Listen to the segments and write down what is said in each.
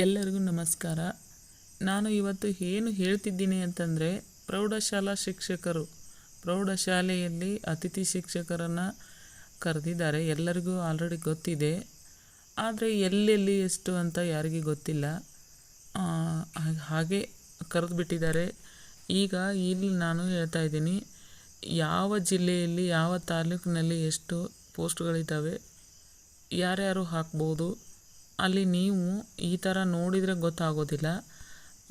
ಎಲ್ಲರಿಗೂ ನಮಸ್ಕಾರ. ನಾನು ಇವತ್ತು ಏನು ಹೇಳ್ತಿದ್ದೀನಿ ಅಂತಂದರೆ, ಪ್ರೌಢಶಾಲಾ ಶಿಕ್ಷಕರು, ಪ್ರೌಢಶಾಲೆಯಲ್ಲಿ ಅತಿಥಿ ಶಿಕ್ಷಕರನ್ನು ಕರೆದಿದ್ದಾರೆ. ಎಲ್ಲರಿಗೂ ಆಲ್ರೆಡಿ ಗೊತ್ತಿದೆ. ಆದರೆ ಎಲ್ಲೆಲ್ಲಿ ಎಷ್ಟು ಅಂತ ಯಾರಿಗೂ ಗೊತ್ತಿಲ್ಲ. ಹಾಗೆ ಕರೆದು ಬಿಟ್ಟಿದ್ದಾರೆ ಈಗ ಇಲ್ಲಿ ನಾನು ಹೇಳ್ತಾ ಇದ್ದೀನಿ, ಯಾವ ಜಿಲ್ಲೆಯಲ್ಲಿ, ಯಾವ ತಾಲೂಕಿನಲ್ಲಿ ಎಷ್ಟು ಪೋಸ್ಟ್ಗಳಿದ್ದಾವೆ, ಯಾರ್ಯಾರು ಹಾಕ್ಬೋದು ಅಲ್ಲಿ ನೀವು ಈ ಥರ ನೋಡಿದರೆ ಗೊತ್ತಾಗೋದಿಲ್ಲ.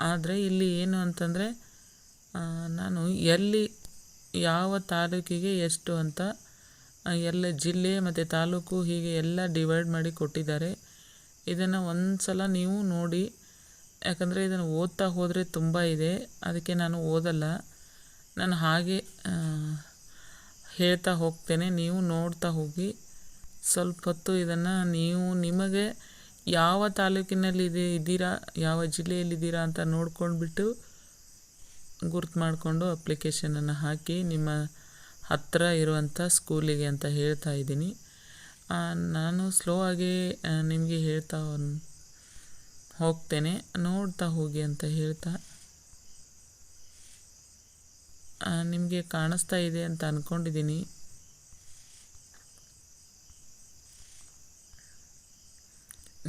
ಆದರೆ ಇಲ್ಲಿ ಏನು ಅಂತಂದರೆ ನಾನು ಎಲ್ಲಿ, ಯಾವ ತಾಲೂಕಿಗೆ ಎಷ್ಟು ಅಂತ ಎಲ್ಲ ಜಿಲ್ಲೆ ಮತ್ತು ತಾಲೂಕು ಹೀಗೆ ಎಲ್ಲ ಡಿವೈಡ್ ಮಾಡಿ ಕೊಟ್ಟಿದ್ದಾರೆ. ಇದನ್ನು ಒಂದು ಸಲ ನೀವು ನೋಡಿ, ಯಾಕಂದರೆ ಇದನ್ನು ಓದ್ತಾ ಹೋದರೆ ತುಂಬ ಇದೆ. ಅದಕ್ಕೆ ನಾನು ಓದಲ್ಲ. ನಾನು ಹಾಗೆ ಹೇಳ್ತಾ ಹೋಗ್ತೇನೆ. ನೀವು ನೋಡ್ತಾ ಹೋಗಿ. ಸ್ವಲ್ಪ ಹೊತ್ತು ಇದನ್ನು ನೀವು ನಿಮಗೆ ಯಾವ ತಾಲೂಕಿನಲ್ಲಿ ಇದೆ, ಇದ್ದೀರಾ, ಯಾವ ಜಿಲ್ಲೆಯಲ್ಲಿದ್ದೀರಾ ಅಂತ ನೋಡ್ಕೊಂಡ್ಬಿಟ್ಟು ಗುರ್ತು ಮಾಡಿಕೊಂಡು ಅಪ್ಲಿಕೇಶನನ್ನು ಹಾಕಿ ನಿಮ್ಮ ಹತ್ತಿರ ಇರುವಂಥ ಸ್ಕೂಲಿಗೆ ಅಂತ ಹೇಳ್ತಾ ಇದ್ದೀನಿ. ನಾನು ಸ್ಲೋ ಆಗಿ ನಿಮಗೆ ಹೇಳ್ತಾ ಹೋಗ್ತೇನೆ. ನೋಡ್ತಾ ಹೋಗಿ ಅಂತ ಹೇಳ್ತಾ ನಿಮಗೆ ಕಾಣಿಸ್ತಾ ಇದೆ ಅಂತ ಅಂದ್ಕೊಂಡಿದ್ದೀನಿ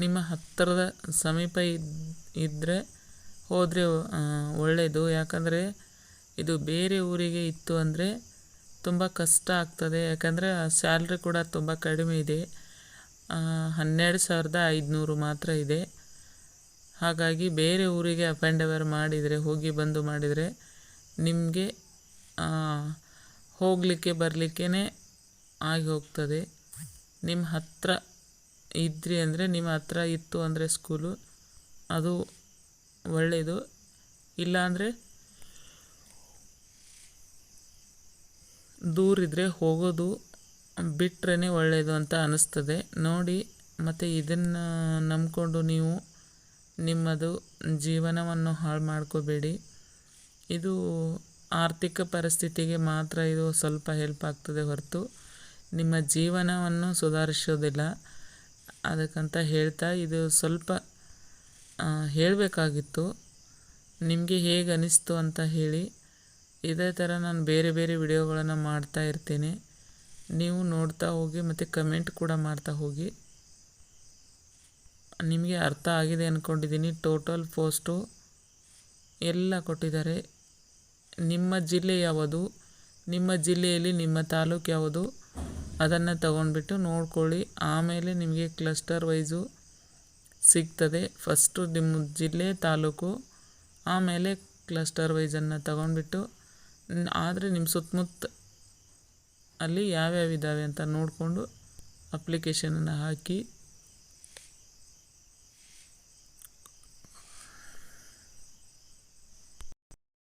ನಿಮ್ಮ ಹತ್ತಿರದ ಸಮೀಪ ಇದ್ ಇದ್ದರೆ ಹೋದರೆ ಒಳ್ಳೆಯದು ಯಾಕಂದರೆ ಇದು ಬೇರೆ ಊರಿಗೆ ಇತ್ತು ಅಂದರೆ ತುಂಬ ಕಷ್ಟ ಆಗ್ತದೆ. ಯಾಕಂದರೆ ಸ್ಯಾಲ್ರಿ ಕೂಡ ತುಂಬ ಕಡಿಮೆ ಇದೆ. ಹನ್ನೆರಡು ಸಾವಿರದ ಐದುನೂರು ಮಾತ್ರ ಇದೆ. ಹಾಗಾಗಿ ಬೇರೆ ಊರಿಗೆ ಅಪ್ ಆ್ಯಂಡ್ ಅವರ್ ಮಾಡಿದರೆ, ಹೋಗಿ ಬಂದು ಮಾಡಿದರೆ ನಿಮಗೆ ಹೋಗಲಿಕ್ಕೆ ಬರಲಿಕ್ಕೇ ಆಗಿ ಹೋಗ್ತದೆ. ನಿಮ್ಮ ಹತ್ರ ಇದ್ರಿ ಅಂದರೆ ನಿಮ್ಮ ಹತ್ರ ಇತ್ತು ಅಂದರೆ ಸ್ಕೂಲು ಅದು ಒಳ್ಳೆಯದು ಇಲ್ಲಾಂದರೆ ದೂರಿದ್ರೆ ಹೋಗೋದು ಬಿಟ್ರೇ ಒಳ್ಳೆಯದು ಅಂತ ಅನ್ನಿಸ್ತದೆ ನೋಡಿ, ಮತ್ತು ಇದನ್ನು ನಂಬಿಕೊಂಡು ನೀವು ನಿಮ್ಮದು ಜೀವನವನ್ನು ಹಾಳು ಮಾಡ್ಕೋಬೇಡಿ. ಇದು ಆರ್ಥಿಕ ಪರಿಸ್ಥಿತಿಗೆ ಮಾತ್ರ ಇದು ಸ್ವಲ್ಪ ಹೆಲ್ಪ್ ಆಗ್ತದೆ ಹೊರತು. ನಿಮ್ಮ ಜೀವನವನ್ನು ಸುಧಾರಿಸೋದಿಲ್ಲ. ಅದಕ್ಕಂತ ಹೇಳ್ತಾ ಇದು ಸ್ವಲ್ಪ ಹೇಳಬೇಕಾಗಿತ್ತು. ನಿಮಗೆ ಹೇಗೆ ಅನಿಸ್ತು ಅಂತ ಹೇಳಿ. ಇದೇ ಥರ ನಾನು ಬೇರೆ ಬೇರೆ ವಿಡಿಯೋಗಳನ್ನು ಮಾಡ್ತಾ ಇರ್ತೀನಿ. ನೀವು ನೋಡ್ತಾ ಹೋಗಿ ಮತ್ತು ಕಮೆಂಟ್ ಕೂಡ ಮಾಡ್ತಾ ಹೋಗಿ. ನಿಮಗೆ ಅರ್ಥ ಆಗಿದೆ ಅಂದ್ಕೊಂಡಿದ್ದೀನಿ ಟೋಟಲ್ ಪೋಸ್ಟು ಎಲ್ಲ ಕೊಟ್ಟಿದ್ದಾರೆ. ನಿಮ್ಮ ಜಿಲ್ಲೆ ಯಾವುದು? ನಿಮ್ಮ ಜಿಲ್ಲೆಯಲ್ಲಿ ನಿಮ್ಮ ತಾಲೂಕು ಯಾವುದು? ಅದನ್ನು ತಗೊಂಡ್ಬಿಟ್ಟು ನೋಡ್ಕೊಳ್ಳಿ. ಆಮೇಲೆ ನಿಮಗೆ ಕ್ಲಸ್ಟರ್ ವೈಸು ಸಿಗ್ತದೆ. ಫಸ್ಟು ನಿಮ್ಮ ಜಿಲ್ಲೆ, ತಾಲೂಕು, ಆಮೇಲೆ ಕ್ಲಸ್ಟರ್ ವೈಸನ್ನು ತಗೊಂಡ್ಬಿಟ್ಟು ಆದರೆ ನಿಮ್ಮ ಸುತ್ತಮುತ್ತ ಅಲ್ಲಿ ಯಾವ್ಯಾವ ಇದ್ದಾವೆ ಅಂತ ನೋಡಿಕೊಂಡು ಅಪ್ಲಿಕೇಶನನ್ನು ಹಾಕಿ.